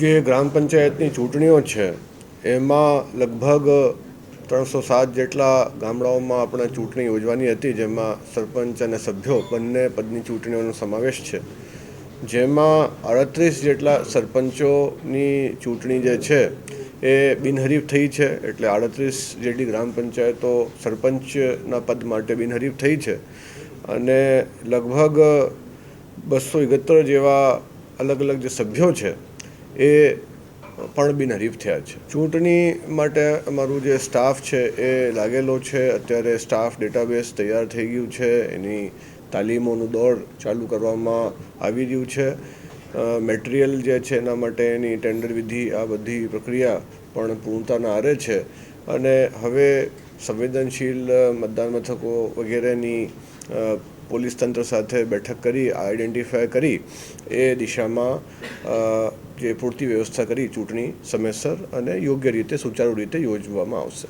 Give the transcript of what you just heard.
જે ગ્રામ પંચાયતની ચૂંટણીઓ છે, એમાં લગભગ ત્રણસો સાત જેટલા ગામડાઓમાં આપણે ચૂંટણી યોજવાની હતી, જેમાં સરપંચ અને સભ્યો બંને પદની ચૂંટણીઓનો સમાવેશ છે. જેમાં અડત્રીસ જેટલા સરપંચોની ચૂંટણી જે છે એ બિનહરીફ થઈ છે એટલે આડત્રીસ જેટલી ગ્રામ પંચાયતો સરપંચના પદ માટે બિનહરીફ થઈ છે. અને લગભગ બસો એકહત્તર જેવા અલગ અલગ જે સભ્યો છે, એ પણ બિનહરીફ થયા છે. ચૂંટણી માટે અમારું જે સ્ટાફ છે એ લાગેલો છે. અત્યારે સ્ટાફ ડેટાબેઝ તૈયાર થઈ ગયું છે. એની તાલીમોનું દોર ચાલુ કરવામાં આવી રહ્યું છે. મટીરિયલ જે છે એના માટેની ટેન્ડર વિધિ આ બધી પ્રક્રિયા પણ પૂર્ણતાના આરે છે. અને હવે સંવેદનશીલ મતદાન મથકો વગેરેની પોલીસ તંત્ર સાથે બેઠક કરી આઈડેન્ટિફાય કરી, એ દિશામાં જે પૂરતી વ્યવસ્થા કરી, ચૂંટણી સમયસર અને યોગ્ય રીતે, સુચારુ રીતે યોજવામાં આવશે.